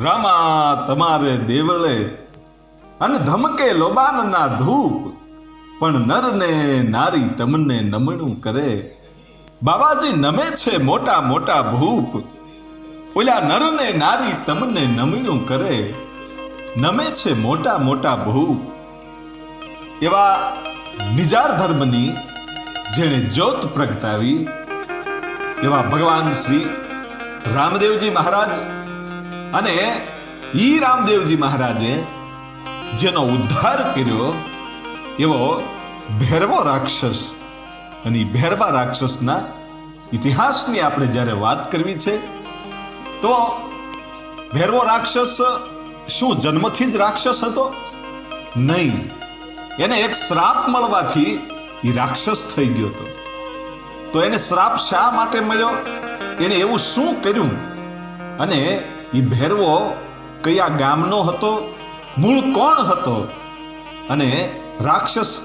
રામા, તમારે દેવળે અને ધમકે લોબાનના ધૂપ. પણ નરને નારી તમને નમણું કરે. બાબાજી નમે છે મોટા મોટા ભૂપ. ઓલા નરને નારી તમને નમણું કરે. નમે છે મોટા મોટા ભૂપ. એવા નિજાર ધર્મની જેણે જ્યોત પ્રગટાવી, એવા ભગવાન શ્રી રામદેવજી મહારાજ અને ઈ રામદેવજી મહારાજે જેનો ઉદ્ધાર કર્યો, એવો ભેરવો રાક્ષસ અને ભેરવા રાક્ષસના ઇતિહાસની આપણે જ્યારે વાત કરવી છે, તો ભેરવો રાક્ષસ શું જન્મથી જ રાક્ષસ હતો? નહીં. એને એક શ્રાપ મળવાથી એ રાક્ષસ થઈ ગયો હતો. તો એને શ્રાપ શા માટે મળ્યો? એને એવું શું કર્યું? અને એ ભેરવો કયા ગામનો હતો, મૂળ કોણ હતો? અને રાક્ષસ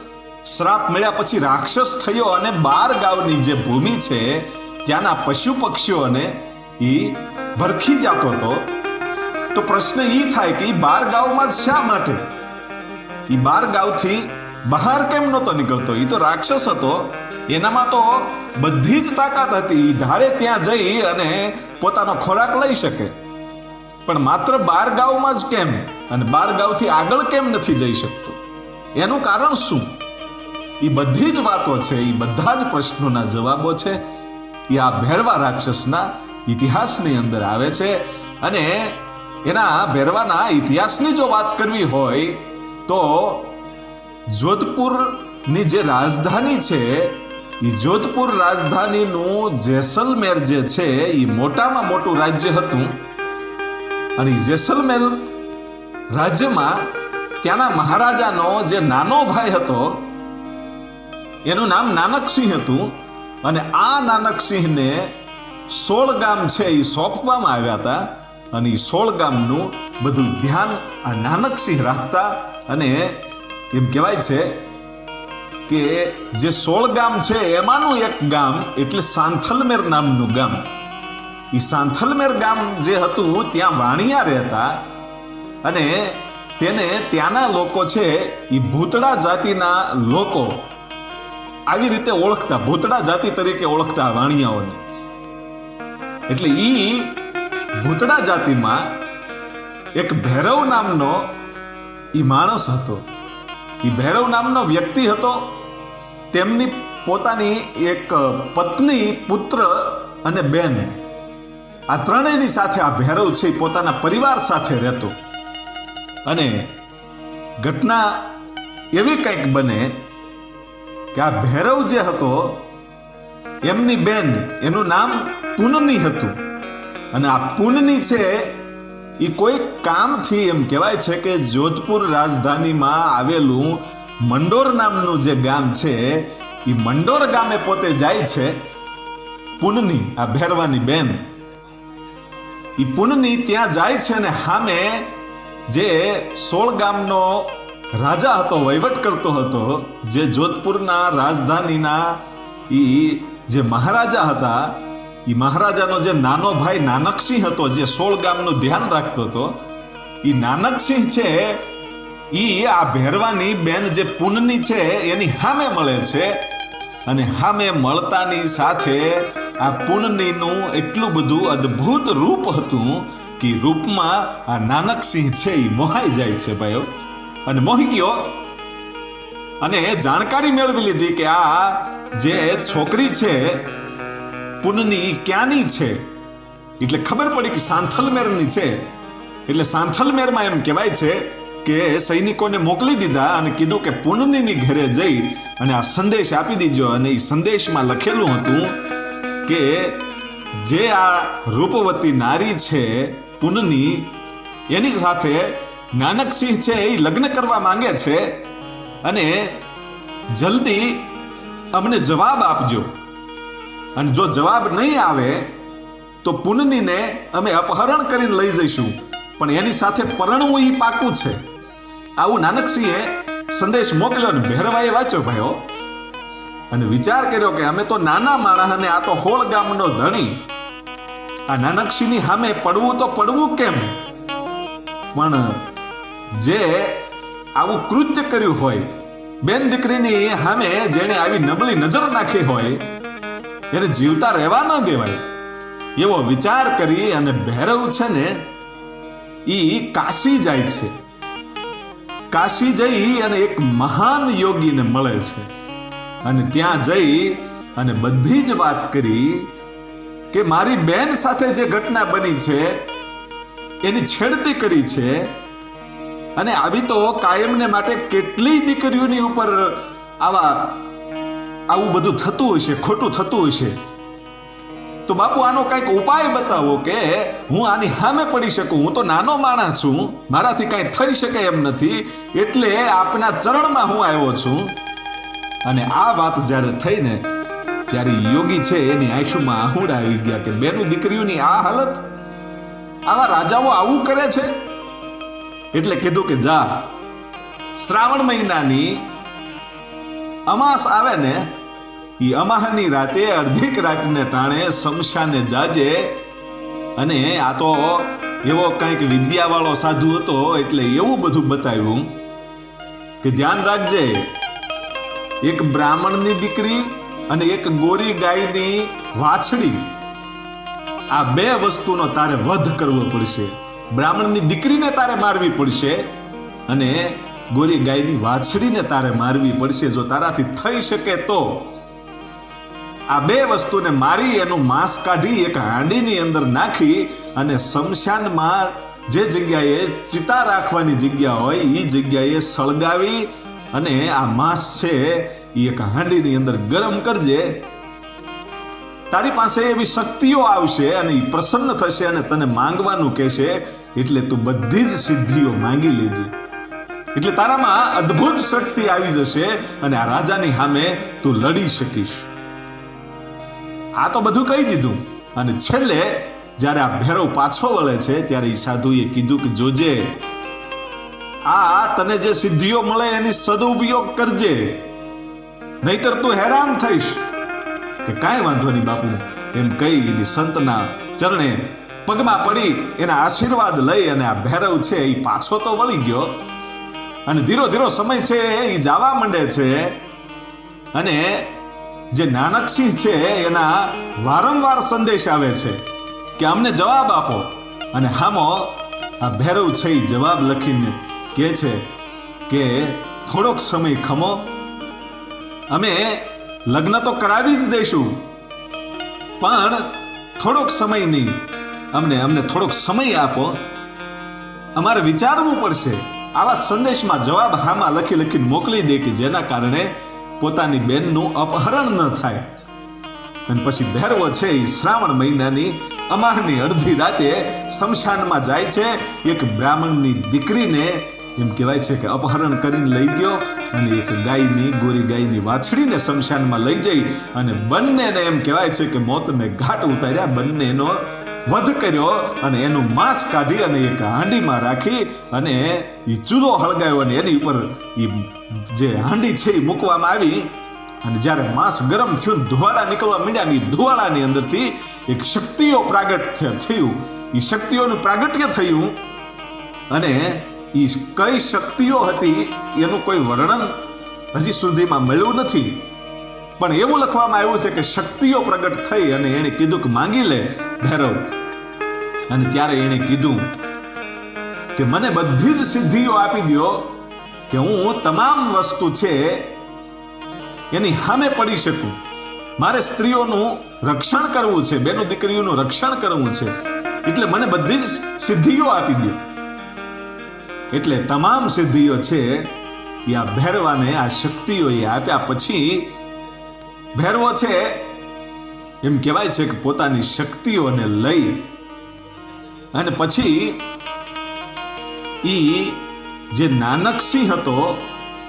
શ્રાપ મળ્યા પછી રાક્ષસ થયો અને બાર ગાવની જે ભૂમિ છે, ત્યાંના પશુ પક્ષીઓને એ ભરખી જતો હતો. તો પ્રશ્ન એ થાય કે એ બાર ગાવમાં શા માટે? એ બાર ગાવથી બહાર કેમ નહોતો નીકળતો? એ તો રાક્ષસ હતો. એનામાં તો બધી જ તાકાત હતી. ધારે ત્યાં જઈ અને પોતાનો ખોરાક લઈ શકે. પણ માત્ર બાર ગાઉમાં જ કેમ અને બાર ગાઉથી આગળ કેમ નથી જઈ શકતો? એનું કારણ શું? એ બધી જ વાતો છે એ બધા જ પ્રશ્નોના જવાબો છે એ આ ભેરવા રાક્ષસના ઇતિહાસની અંદર આવે છે અને એના ભેરવાના ઇતિહાસની જો વાત કરવી હોય તો જોધપુરની જે રાજધાની છે એ જોધપુર રાજધાનીનું જેસલમેર જે છે એ મોટામાં મોટું રાજ્ય હતું. અને જેસલમેર રાજ્યમાં ત્યાંના મહારાજાનો જે નાનો ભાઈ હતો, એનું નામ નાનકસિંહ હતું, અને આ નાનકસિંહને સોળ ગામ છે એ સોંપવામાં આવ્યા હતા, અને એ સોળ ગામનું બધું ધ્યાન આ નાનકસિંહ રાખતા અને એમ કહેવાય છે કે જે સોળ ગામ છે, એમાંનું એક ગામ એટલે સાંથલમેર નામનું ગામ. એ સાંથલમેર ગામ જે હતું, ત્યાં વાણિયા રહેતા અને તેને ત્યાંના લોકો છે એ ભૂતડા જાતિના લોકો આવી રીતે ઓળખતા ભૂતડા જાતિ તરીકે ઓળખતા વાણિયાઓને. એટલે એ ભૂતડા જાતિમાં એક ભૈરવ નામનો એ માણસ હતો. એ ભૈરવ નામનો વ્યક્તિ હતો. તેમની પોતાની એક પત્ની, પુત્ર અને બેન. આ ત્રણેયની સાથે આ ભૈરવ છે પોતાના પરિવાર સાથે રહેતો. અને ઘટના એવી કંઈક બને કે આ ભૈરવ જે હતો, એમની બેન, એનું નામ પૂનની હતું. અને આ પૂનની છે એ કોઈ કામથી એમ કહેવાય છે કે જોધપુર રાજધાનીમાં આવેલું મંડોર નામનું જે ગામ છે, એ મંડોર ગામે પોતે જાય છે પૂનની આ ભેરવાની બેન. એ પુનની ત્યાં જાય છે અને સામે જે સોળ ગામનો રાજા હતો, વહીવટ કરતો હતો, જે જોધપુરના રાજધાનીના એ જે મહારાજા હતા એ મહારાજાનો જે નાનો ભાઈ નાનકસિંહ હતો, જે સોળ ગામનું ધ્યાન રાખતો હતો એ નાનકસિંહ છે એ આ ભેરવાની બેન જે પુનની છે, એની સામે મળે છે અને સામે મળતાની સાથે આ પુનનીનું એટલું બધું અદ્ભુત રૂપ હતું કે રૂપમાં આ નાનકસિંહ છે એ મોહાઈ જાય છે ભાઈઓ. અને મોહી ગયો. અને જાણકારી મેળવી લીધી કે આ જે છોકરી છે પુનની ક્યાંની છે? એટલે ખબર પડી કે સાંથલમેરની છે. એટલે સાંથલમેરમાં એમ કહેવાય છે કે સૈનિકોને મોકલી દીધા અને કીધું કે પુનની ઘરે જઈ અને આ સંદેશ આપી દીજો અને એ સંદેશમાં લખેલું હતું કે જે આ રૂપવતી નારી છે, પુનની, એની સાથે નાનકસિંહ છે એ લગ્ન કરવા માંગે છે અને જલ્દી અમને જવાબ આપજો. અને જો જવાબ નહીં આવે, તો પુનનીને અમે અપહરણ કરીને લઈ જઈશું. પણ એની સાથે પરણવું એ પાકું છે. આવું નાનકસિંહે સંદેશ મોકલ્યો અને ભેરવાએ વાંચ્યો, ભાઈઓ અને વિચાર કર્યો કે અમે તો નાના માણસ અને આ તો હોળ ગામનો ધણી. આ નાનકશીની સામે પડવું તો પડવું કેમ? પણ જે આવું કૃત્ય કર્યું હોય, બેન દીકરીની સામે જેણે આવી નબળી નજર નાખી હોય, એને જીવતા રહેવા ન દેવાય. એવો વિચાર કરી અને ભૈરવ છે ને એ કાશી જાય છે. કાશી જઈ અને એક મહાન યોગીને મળે છે. અને ત્યાં જઈ અને બધી જ વાત કરી કે મારી બેન સાથે જે ઘટના બની છે, એની છેડતી કરી છે. અને આવી તો કાયમને માટે કેટલી દીકરીઓની ઉપર આવા, આવું બધું થતું હશે, ખોટું થતું હશે. તો બાપુ, આનો કંઈક ઉપાય બતાવો કે હું આની સામે પડી શકું? હું તો નાનો માણસ છું. મારાથી કાંઈ થઈ શકે એમ નથી. એટલે આપના ચરણમાં હું આવ્યો છું. અને આ વાત જ્યારે થઈ ને ત્યારે યોગી છે એની આંખમાં આહુડ આવી ગયા કે બેનું દીકરીઓની આ હાલત આવા રાજાઓ આવું કરે છે? એટલે કીધું કે જા, શ્રાવણ મહિનાની અમાસ આવે ને એ અમાહની રાતે અડધીક રાતને ટાણે શમશાને જાજે અને આ તો એવો કંઈક વિદ્યાવાળો સાધુ હતો એટલે એવું બધું બતાવ્યું કે ધ્યાન રાખજે એક બ્રાહ્મણની દીકરી અને એક ગોરી ગાયની વાછડી. આ બે વસ્તુનો તારે વધ કરવો પડશે. બ્રાહ્મણની દીકરીને તારે મારવી પડશે અને ગોરી ગાયની વાછડીને તારે મારવી પડશે. જો તારાથી થઈ શકે તો. આ બે વસ્તુને મારી એનું માંસ કાઢી એક હાંડીની અંદર નાખી અને શમશાનમાં જે જગ્યાએ ચિતા રાખવાની જગ્યા હોય એ જગ્યાએ સળગાવી અને આ માંસ છે એ એક હાંડીની અંદર ગરમ કરજે. તારી પાસે એવી શક્તિઓ આવશે અને એ પ્રસન્ન થશે અને તને માંગવાનું કહેશે, એટલે તું બધી જ સિદ્ધિઓ માંગી લેજે. એટલે તારામાં અદ્ભુત શક્તિ આવી જશે અને આ રાજાની સામે તું લડી શકીશ. આ તો બધું કહી દીધું. અને છેલ્લે જ્યારે આ ભેરો પાછો વળે છે, ત્યારે એ સાધુએ કીધું કે, જોજે આ તને જે સિદ્ધિઓ મળે એની સદુપયોગ કરજે. નહીતર તું હેરાન થઈશ. કે કાંઈ વાંધો નહીં બાપુ, એમ કહી એની સંતના ચરણે પગમાં પડી, એના આશીર્વાદ લઈ અને આ ભૈરવ છે એ પાછો તો વળી ગયો. અને ધીરો ધીરો સમય છે, એ જવા માંડે છે. અને જે નાનકસિંહ છે, એના વારંવાર સંદેશ આવે છે કે અમને જવાબ આપો. અને હામો આ ભૈરવ છે એ જવાબ લખીને કહે છે કે થોડોક સમય ખમો. અમે લગ્ન તો કરાવી જ દઈશું, પણ થોડોક સમય નહીં. અમને અમને થોડોક સમય આપો. અમારે વિચારવું પડશે. આવા સંદેશમાં જવાબ હામાં લખી લખીને મોકલી દે કે જેના કારણે પોતાની બેનનું અપહરણ ન થાય. અને પછી ભેરવો છે એ શ્રાવણ મહિનાની અમારની અડધી રાતે શમશાનમાં જાય છે એક બ્રાહ્મણની દીકરીને એમ કહેવાય છે કે અપહરણ કરીને લઈ ગયો અને એક ગાયની, ગોરી ગાયની વાછડીને શમશાનમાં લઈ જઈ અને બંનેને એમ કહેવાય છે કે મોતને ઘાટ ઉતાર્યા. બંનેનો વધ કર્યો અને એનું માંસ કાઢી અને એક હાંડીમાં રાખી અને એ ચૂલો હળગાવ્યો અને એની ઉપર એ જે હાંડી છે એ મૂકવામાં આવી. અને જ્યારે માંસ ગરમ થયું, ધુવાળા નીકળવા માંડ્યા એ ધુવાળાની અંદરથી એક શક્તિઓ પ્રાગટ થયું એ શક્તિઓનું પ્રાગટ્ય થયું અને એ કઈ શક્તિઓ હતી એનું કોઈ વર્ણન હજી સુધીમાં મળ્યું નથી. પણ એવું લખવામાં આવ્યું છે કે શક્તિઓ પ્રગટ થઈ અને એણે કીધું કે માંગી લે, ભૈરવ. અને ત્યારે એણે કીધું કે મને બધી જ સિદ્ધિઓ આપી દો કે હું તમામ વસ્તુ છે એની સામે પડી શકું. મારે સ્ત્રીઓનું રક્ષણ કરવું છે, બેનું દીકરીઓનું રક્ષણ કરવું છે. એટલે મને બધી જ સિદ્ધિઓ આપી દો એટલે તમામ સિદ્ધિઓ છે એ આ ભેરવાને આ શક્તિઓએ આપ્યા પછી ભેરવો છે, એમ કહેવાય છે કે પોતાની શક્તિઓને લઈ અને પછી ઈ જે નાનકસિંહ હતો,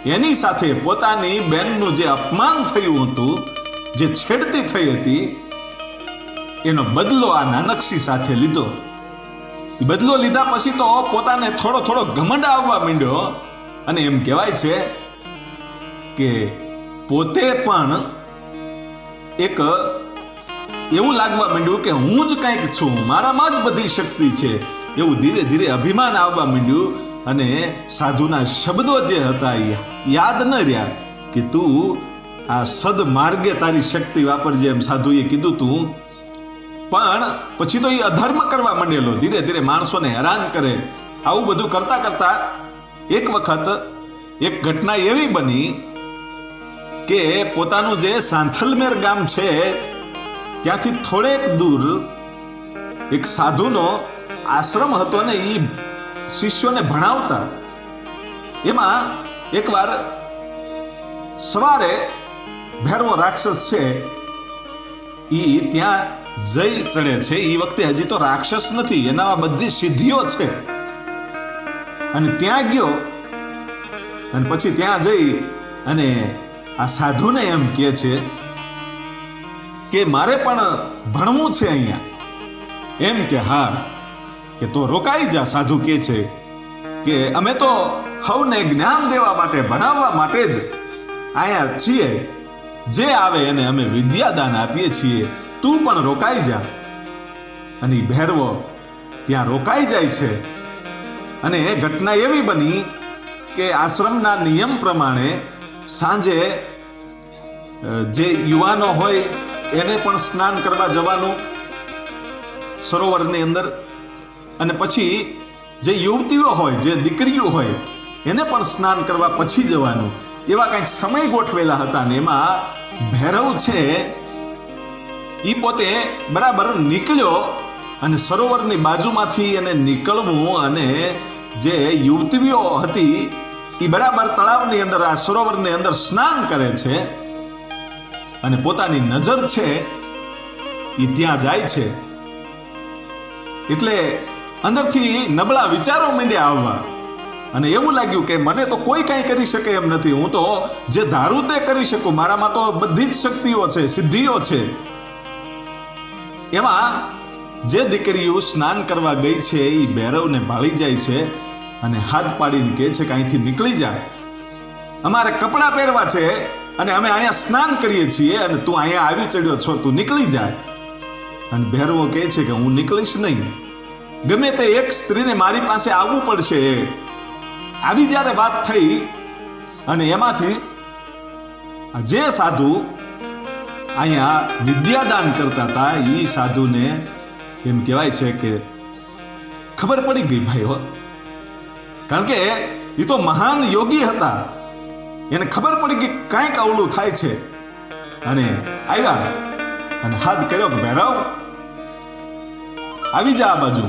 એની સાથે પોતાની બેનનું જે અપમાન થયું હતું, જે છેડતી થઈ હતી, એનો બદલો આ નાનકસિંહ સાથે લીધો. બદલો લીધા પછી તો પોતાને થોડો થોડો ઘમંડ આવવા માંડ્યો. અને એમ કહેવાય છે કે પોતે પણ એક એવું લાગવા માંડ્યું કે હું જ કંઈક છું, મારામાં જ બધી શક્તિ છે. એવું ધીરે ધીરે અભિમાન આવવા માંડ્યું અને સાધુના શબ્દો જે હતા એ યાદ ન રહ્યા કે તું આ સદમાર્ગે તારી શક્તિ વાપરજે એમ સાધુએ કીધું તું. પણ પછી તો એ અધર્મ કરવા માંડેલો. ધીરે ધીરે માણસોને હેરાન કરે. આવું બધું કરતા કરતા એક વખત એક ઘટના એવી બની કે પોતાનું જે સાંથલમેર ગામ છે, ત્યાંથી થોડેક દૂર એક સાધુનો આશ્રમ હતો ને એ શિષ્યોને ભણાવતા. એમાં એકવાર સવારે ભેરવો રાક્ષસ છે એ ત્યાં જઈ ચડે છે. એ વખતે હજી તો રાક્ષસ નથી, એનામાં બધી સિદ્ધિઓ છે. અને ત્યાં ગયો, અને પછી ત્યાં જઈ, અને આ સાધુને એમ કહે છે કે મારે પણ ભણવું છે અહીંયા. એમ કે, હા. કે, તો રોકાઈ જા, સાધુ કે છે કે, અમે તો હવને જ્ઞાન દેવા માટે, ભણાવવા માટે જ અહીંયા છીએ. જે આવે એને અમે વિદ્યાદાન આપીએ છીએ. તું પણ રોકાઈ જા. અને ભેરવો ત્યાં રોકાઈ જાય છે. અને એ ઘટના એવી બની કે આશ્રમના નિયમ પ્રમાણે સાંજે જે યુવાનો હોય એને પણ સ્નાન કરવા જવાનું સરોવરની અંદર. અને પછી જે યુવતીઓ હોય, જે દીકરીઓ હોય, એને પણ સ્નાન કરવા પછી જવાનું. એવા કંઈક સમય ગોઠવેલા હતા ને એમાં ભૈરવ છે એ પોતે બરાબર નીકળ્યો અને સરોવરની બાજુમાંથી એને નીકળવું અને જે યુવતીઓ હતી એ બરાબર તળાવની અંદર, આ સરોવરની અંદર સ્નાન કરે છે અને પોતાની નજર છે એ ત્યાં જાય છે. એટલે અંદરથી નબળા વિચારો માંડ્યા આવવા. અને એવું લાગ્યું કે મને તો કોઈ કાંઈ કરી શકે એમ નથી. હું તો જે ધારું તે કરી શકું. મારામાં તો બધી જ શક્તિઓ છે, સિદ્ધિઓ છે. એમાં જે દીકરીઓ સ્નાન કરવા ગઈ છે એ ભૈરવને ભાળી જાય છે અને હાથ પાડીને કહે છે કે અહીંથી નીકળી જા. અમારે કપડાં પહેરવા છે અને અમે અહીંયા સ્નાન કરીએ છીએ અને તું અહીંયા આવી ચડ્યો છો, તું નીકળી જા. અને ભૈરવો કહે છે કે હું નીકળીશ નહીં. ગમે તે એક સ્ત્રીને મારી પાસે આવવું પડશે. આવી જ્યારે વાત થઈ અને એમાંથી જે સાધુ અહીંયા વિદ્યાદાન કરતા હતા એ સાધુને એમ કહેવાય છે કે ખબર પડી ગઈ ભાઈ હો. કારણ કે એ તો મહાન યોગી હતા. એને ખબર પડી કે કાંઈક અવળું થાય છે. અને આવ્યા અને હાથ કર્યો કે ભૈરવ, આવી જા આ બાજુ.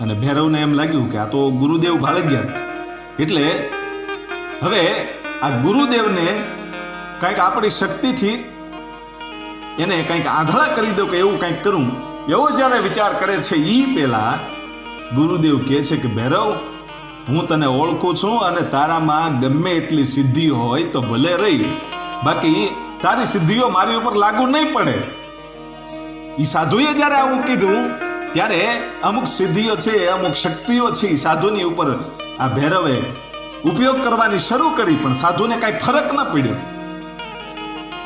અને ભૈરવને એમ લાગ્યું કે આ તો ગુરુદેવ ભાળી ગયા એટલે હવે આ ગુરુદેવને કંઈક આપણી શક્તિથી એને કંઈક આંધળા કરી દો કે એવું કંઈક કરું. એવો જ્યારે વિચાર કરે છે એ પહેલા ગુરુદેવ કહે છે કે, ભૈરવ, હું તને ઓળખું છું અને તારામાં ગમે એટલી સિદ્ધિ હોય તો ભલે રહી. બાકી તારી સિદ્ધિઓ મારી ઉપર લાગુ નહીં પડે. એ સાધુએ જ્યારે આવું કીધું, ત્યારે અમુક સિદ્ધિઓ છે, અમુક શક્તિઓ છે સાધુની ઉપર આ ભૈરવે ઉપયોગ કરવાની શરૂ કરી, પણ સાધુને કાંઈ ફરક ન પડ્યો.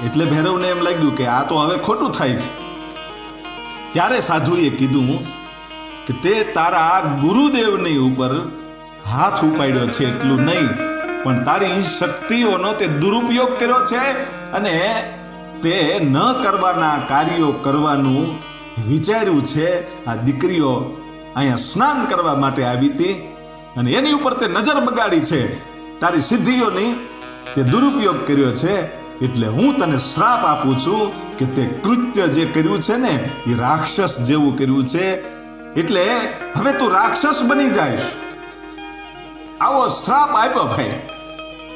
એટલે ભૈરવને એમ લાગ્યું કે આ તો હવે ખોટું થાય છે. ત્યારે સાધુએ કીધું કે તે તારા ગુરુદેવની ઉપર હાથ ઉપાડ્યો છે એટલું નહીં, પણ તારી શક્તિઓનો તે દુરુપયોગ કર્યો છે અને તે ન કરવાના કાર્યો કરવાનું વિચાર્યું છે. આ દીકરીઓ અહીંયા સ્નાન કરવા માટે આવી હતી અને એની ઉપર તે નજર બગાડી છે. તારી સિદ્ધિઓની તે દુરુપયોગ કર્યો છે. એટલે હું તને શ્રાપ આપું છું કે તે કૃત્ય જે કર્યું છે ને, એ રાક્ષસ જેવું કર્યું છે. એટલે હવે તું રાક્ષસ બની જઈશ. આવો શ્રાપ આપ્યો ભાઈ.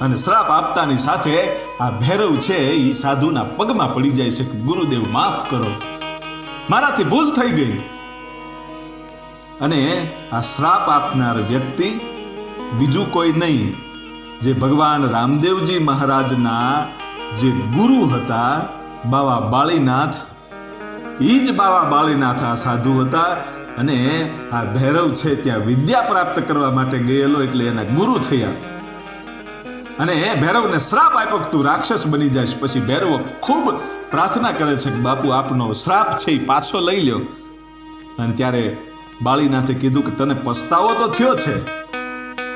અને શ્રાપ આપતાની સાથે આ ભૈરવ છે એ સાધુના પગમાં પડી જાય છે ગુરુદેવ માફ કરો. મારાથી ભૂલ થઈ ગઈ. અને આ શ્રાપ આપનાર વ્યક્તિ બીજું કોઈ નહીં, જે ભગવાન રામદેવજી મહારાજના જે ગુરુ હતા, બાવા બાળીનાથ એ જ બાવા બાળીનાથ આ સાધુ હતા અને આ ભૈરવ છે ત્યાં વિદ્યા પ્રાપ્ત કરવા માટે ગયેલો એટલે એના ગુરુ થયા. અને ભૈરવને શ્રાપ આપ્યો કે તું રાક્ષસ બની જાય પછી ભૈરવ ખૂબ પ્રાર્થના કરે છે કે બાપુ, આપનો શ્રાપ છે એ પાછો લઈ લ્યો. અને ત્યારે બાળીનાથે કીધું કે તને પસ્તાવો તો થયો છે,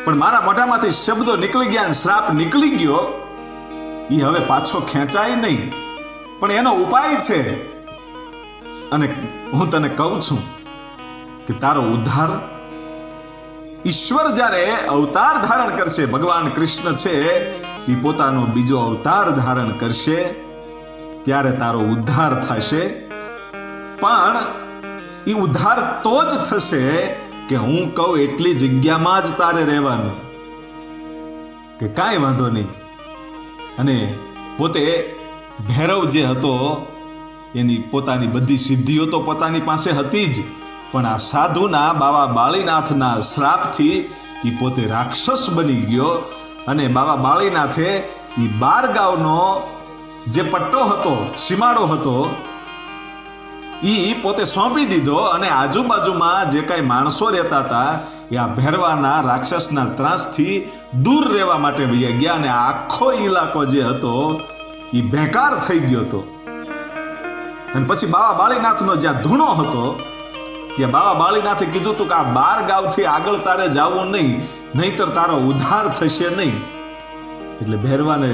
પણ મારા મોઢામાંથી શબ્દો નીકળી ગયા અને શ્રાપ નીકળી ગયો. એ હવે પાછો ખેંચાય નહીં. પણ એનો ઉપાય છે. અને હું તને કહું છું કે તારો ઉદ્ધાર ઈશ્વર જ્યારે અવતાર ધારણ કરશે, ભગવાન કૃષ્ણ છે એ પોતાનો બીજો અવતાર ધારણ કરશે, ત્યારે તારો ઉદ્ધાર થશે. પણ એ ઉદ્ધાર તો જ થશે કે હું કહું એટલી જગ્યામાં જ તારે રહેવાનું. કે કાંઈ વાંધો નહીં. અને પોતે ભૈરવ જે હતો, એની પોતાની બધી સિદ્ધિઓ તો પોતાની પાસે હતી જ, પણ આ સાધુના બાબા બાળીનાથના શ્રાપથી એ પોતે રાક્ષસ બની ગયો અને બાબા બાળીનાથે એ બાર ગાંવનો જે પટ્ટો હતો, સીમાડો હતો ઈ પોતે સોંપી દીધો અને આજુબાજુમાં જે કાંઈ માણસો રહેતા હતા, એ આ ભેરવાના રાક્ષસના ત્રાસથી દૂર રહેવા માટે વહી ગયા અને આખો ઇલાકો જે હતો એ બેકાર થઈ ગયો હતો. અને પછી બાબા બાળીનાથનો જ્યાં ધૂણો હતો, ત્યાં બાબા બાળીનાથે કીધું હતું કે આ બાર ગાંવથી આગળ તારે જવું નહીં, નહીતર તારો ઉદ્ધાર થશે નહીં. એટલે ભેરવાને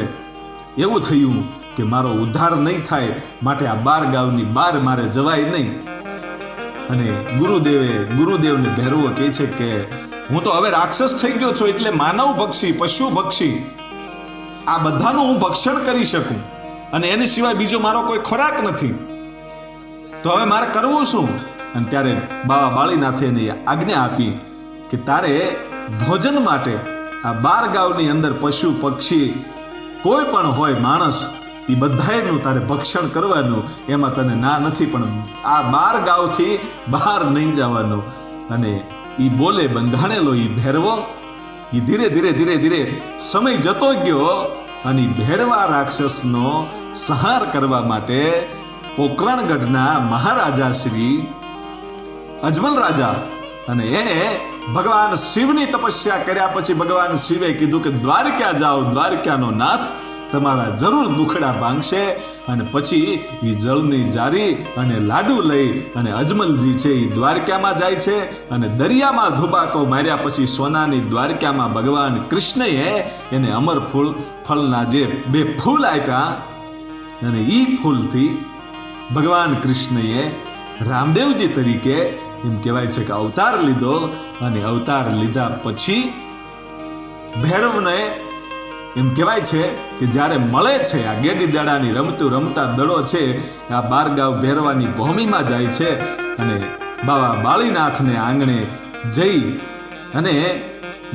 એવું થયું કે મારો ઉદ્ધાર નહીં થાય માટે આ બાર ગાંવની બાર મારે જવાય નહીં. અને ગુરુદેવે, ગુરુદેવને ભેરવો કહે છે કે, હું તો હવે રાક્ષસ થઈ ગયો છું એટલે માનવ પક્ષી પશુ પક્ષી આ બધાનું હું ભક્ષણ કરી શકું અને એની સિવાય બીજો મારો કોઈ ખોરાક નથી. તો હવે મારે કરવું શું? અને ત્યારે બાબા બાળીનાથે એને આજ્ઞા આપી કે, તારે ભોજન માટે આ બાર ગાવની અંદર પશુ, પક્ષી કોઈ પણ હોય, માણસ એ બધાયનું તારે ભક્ષણ કરવાનું, એમાં તને ના નથી, પણ આ બાર ગાંવથી બહાર નહીં જવાનું. અને એ બોલે બંધાણેલો એ ભેરવો એ ધીરે ધીરે ધીરે ધીરે સમય જતો ગયો અને ભેરવા રાક્ષસનો સંહાર કરવા માટે પોકરણગઢના મહારાજા શ્રી અજમલ રાજા અને એણે ભગવાન શિવની તપસ્યા કર્યા પછી ભગવાન શિવે કીધું કે દ્વારકા જાઓ, દ્વારકાનો નાથ તમારા જરૂર દુખડા ભાંગશે અને પછી એ જળની જારી અને લાડુ લઈ અને અજમલજી છે એ દ્વારકામાં જાય છે અને દરિયામાં ધુબાકો માર્યા પછી સોનાની દ્વારકામાં ભગવાન કૃષ્ણએ એને અમર ફૂલ ફળના જે બે ફૂલ આપ્યા અને એ ફૂલથી ભગવાન કૃષ્ણએ રામદેવજી તરીકે એમ કહેવાય છે કે અવતાર લીધો અને અવતાર લીધા પછી ભૈરવને એમ કહેવાય છે કે જ્યારે મળે છે આ ગેડી દાડાની રમતું રમતા દડો છે, આ બારગાંવ ભેરવાની ભૂમિમાં જાય છે અને બાબા બાળીનાથને આંગણે જઈ અને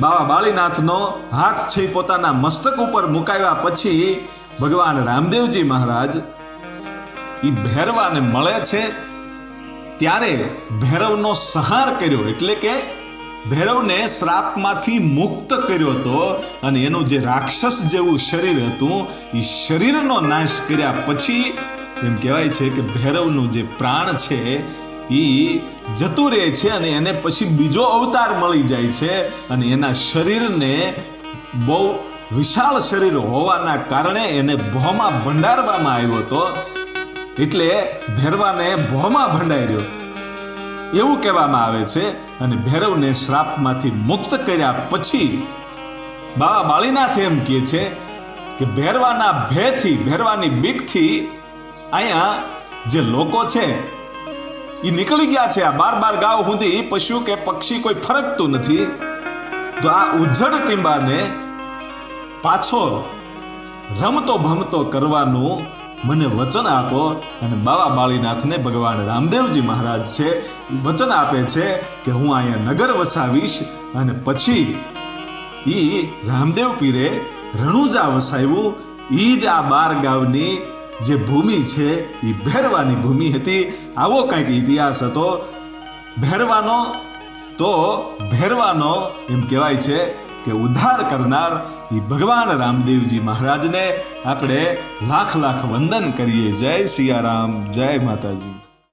બાબા બાળીનાથનો હાથ છે પોતાના મસ્તક ઉપર મુકાવ્યા પછી ભગવાન રામદેવજી મહારાજ એ ભેરવાને મળે છે. ત્યારે ભૈરવનો સહાર કર્યો એટલે કે ભૈરવને શ્રાપમાંથી મુક્ત કર્યો હતો અને એનું જે રાક્ષસ જેવું શરીર હતું એ શરીરનો નાશ કર્યા પછી એમ કહેવાય છે કે ભૈરવનું જે પ્રાણ છે એ જતું રહે છે અને એને પછી બીજો અવતાર મળી જાય છે અને એના શરીરને બહુ વિશાળ શરીર હોવાના કારણે એને ભોમાં ભંડારવામાં આવ્યો હતો. એટલે ભેરવાને ભોમાં ભંડાર્યો. એવું કહેવામાં આવે છે અને ભૈરવને શ્રાપમાંથી મુક્ત કર્યા પછી બાબા બાળીનાથ એમ કહે છે કે ભેરવાના ભેથી ભેરવાની બીકથી અહીંયા જે લોકો છે એ નીકળી ગયા છે આ બાર બાર ગાવ સુધી. પશુ કે પક્ષી કોઈ ફરકતું નથી. તો આ ઉજ્જડ ટીંબાને પાછો રમતો ભમતો કરવાનું મને વચન આપો અને બાબા બાળીનાથને ભગવાન રામદેવજી મહારાજ છે, વચન આપે છે કે હું અહીંયા નગર વસાવીશ અને પછી એ રામદેવ પીરે રણુજા વસાવ્યું. એ જ આ બાર ગામની જે ભૂમિ છે એ ભેરવાની ભૂમિ હતી. આવો કંઈક ઇતિહાસ હતો. ભેરવાનો તો ભેરવાનો એમ કહેવાય છે. કે ઉદ્ધાર કરનાર એ ભગવાન રામદેવજી મહારાજને આપણે લાખ લાખ વંદન કરીએ. જય સિયારામ, જય માતાજી.